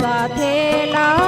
সাথে না।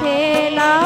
ফেলা